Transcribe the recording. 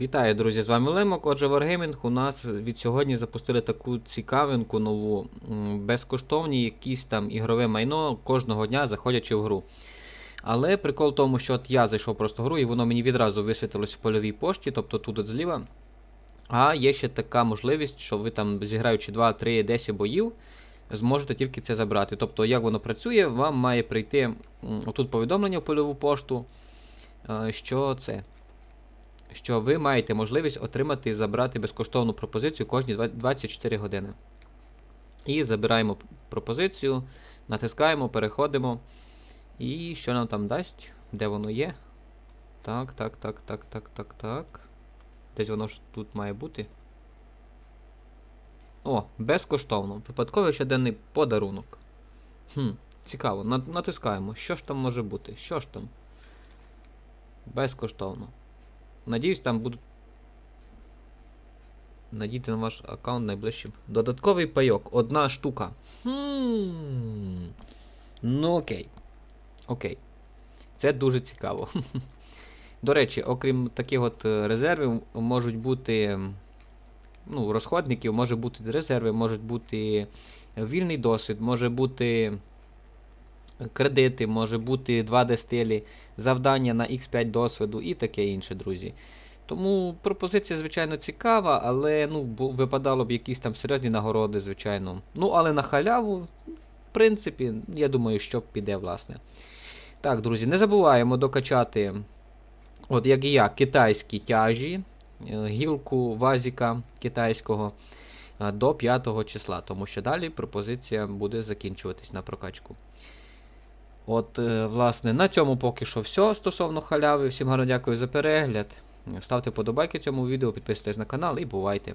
Вітаю, друзі! З вами Лемок. Отже, Wargaming у нас від сьогодні запустили таку цікавинку нову, безкоштовні якісь там ігрове майно кожного дня заходячи в гру. Але прикол в тому, що от я зайшов просто в гру, і воно мені відразу висвітилось в польовій пошті, тобто тут от зліва. А є ще така можливість, що ви там, зіграючи 2, 3, 10 боїв, зможете тільки це забрати. Тобто, як воно працює, вам має прийти отут повідомлення в польову пошту, е, що це що ви маєте можливість отримати і забрати безкоштовну пропозицію кожні 24 години. І забираємо пропозицію, натискаємо, переходимо. І що нам там дасть? Де воно є? Так, так, так, так, так, так, так. Десь воно ж тут має бути. О, безкоштовно. Випадковий щоденний подарунок. Хм, цікаво. Натискаємо. Що ж там може бути? Що ж там? Безкоштовно. Надіюсь, там будуть. Надійте на ваш аккаунт найближчим. Додатковий пайок. Одна штука. Хм. Ну окей. Окей. Це дуже цікаво. До речі, окрім таких от е, резервів, можуть бути. Ну, розходників, може бути резерви, можуть бути вільний досвід, може бути кредити, може бути 2D стилі, завдання на X5 досвіду і таке інше, друзі. Тому пропозиція, звичайно, цікава, але ну, випадало б якісь там серйозні нагороди, звичайно. Ну, але на халяву, в принципі, я думаю, що піде, власне. Так, друзі, не забуваємо докачати, от як і я, китайські тяжі, е, гілку вазіка китайського е, до 5 числа, тому що далі пропозиція буде закінчуватись на прокачку. От, е, власне, на цьому поки що все стосовно халяви. Всім гарно дякую за перегляд. Ставте подобайки цьому відео, підписуйтесь на канал і бувайте.